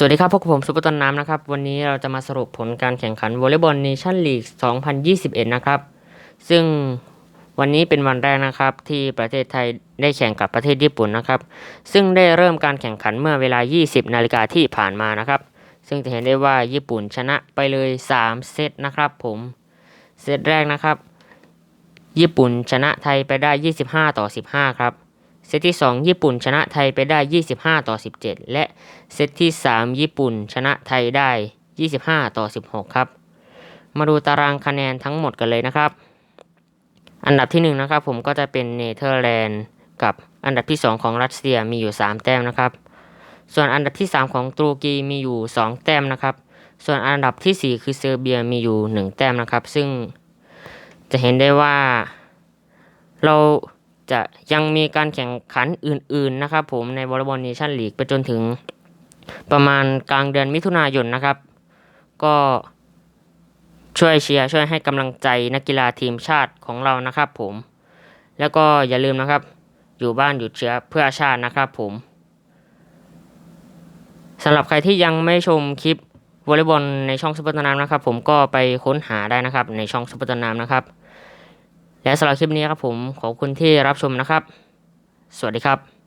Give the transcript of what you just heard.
สวัสดีครับพวกบผมซุปร์ต้นน้ำนะครับ วันนี้เราจะมาสรุปผลการแข่งขันวอลเลย์บอลเนชั่นลีก 2021 นะครับ ซึ่งวันนี้เป็นวันแรกนะครับ ที่ประเทศไทยได้แข่งกับประเทศญี่ปุ่นนะครับ ซึ่งได้เริ่มการแข่งขันเมื่อเวลา 20 นาฬิกาที่ผ่านมานะครับ ซึ่งจะเห็นได้ว่าญี่ปุ่นชนะไปเลย 3 เซตนะครับผมเซตแรกนะครับ ญี่ปุ่นชนะไทยไปได้ 25 ต่อ 15 ครับ เซตที่ 2 ญี่ปุ่นชนะไทยไปได้ 25 ต่อ 17 และเซตที่ 3 ญี่ปุ่นชนะไทยได้ 25 ต่อ 16 ครับ มาดูตารางคะแนนทั้งหมดกันเลยนะครับ อันดับที่ 1 นะครับ ผมก็จะเป็นเนเธอร์แลนด์กับอันดับที่ 2 ของรัสเซียมีอยู่ 3 แต้มนะครับ ส่วนอันดับที่ 3 ของตุรกีมีอยู่ 2 แต้มนะครับ ส่วนอันดับทีสี่4 คือเซอร์เบียมีอยู่ 1 แต้มนะครับ ซึ่งจะเห็นได้ว่าเรา จะยังมีการแข่งขันอื่นๆนะครับผมในวอลเลย์บอลเนชั่นลีกไปจนถึงประมาณกลางเดือนมิถุนายนนะครับ ก็ช่วยเชียร์ช่วยให้กำลังใจนักกีฬาทีมชาติของเรานะครับผม แล้วก็อย่าลืมนะครับ อยู่บ้านหยุดเชื้อเพื่อชาตินะครับผมสำหรับใครที่ยังไม่ชมคลิปวอลเลย์บอลในช่องซุปอร์ตนามนะครับ ผมก็ไปค้นหาได้นะครับในช่องซุปเปอร์ตนามนะครับ และสำหรับคลิปนี้ครับผมขอบคุณที่รับชมนะครับ สวัสดีครับ